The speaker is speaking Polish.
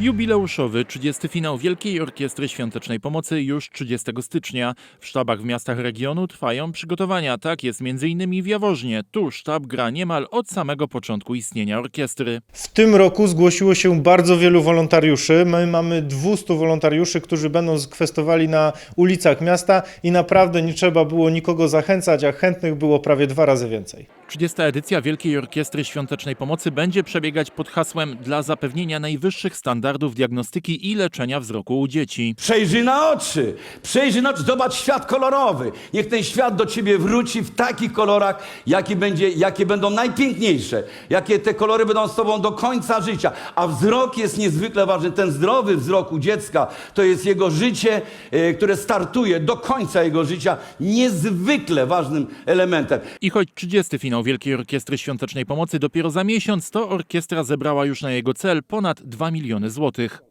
Jubileuszowy 30. finał Wielkiej Orkiestry Świątecznej Pomocy już 30 stycznia. W sztabach w miastach regionu trwają przygotowania. Tak jest m.in. w Jaworznie. Tu sztab gra niemal od samego początku istnienia orkiestry. W tym roku zgłosiło się bardzo wielu wolontariuszy. My mamy 200 wolontariuszy, którzy będą kwestowali na ulicach miasta i naprawdę nie trzeba było nikogo zachęcać, a chętnych było prawie dwa razy więcej. 30. edycja Wielkiej Orkiestry Świątecznej Pomocy będzie przebiegać pod hasłem dla zapewnienia najwyższych standardów diagnostyki i leczenia wzroku u dzieci. Przejrzyj na oczy, przejrzyj na oczy, zobacz świat kolorowy. Niech ten świat do ciebie wróci w takich kolorach, jakie, będzie, jakie będą najpiękniejsze, jakie te kolory będą z tobą do końca życia. A wzrok jest niezwykle ważny. Ten zdrowy wzrok u dziecka to jest jego życie, e, które startuje do końca jego życia, niezwykle ważnym elementem. I choć 30. finał Wielkiej Orkiestry Świątecznej Pomocy dopiero za miesiąc, to orkiestra zebrała już na jego cel ponad 2 miliony złotych.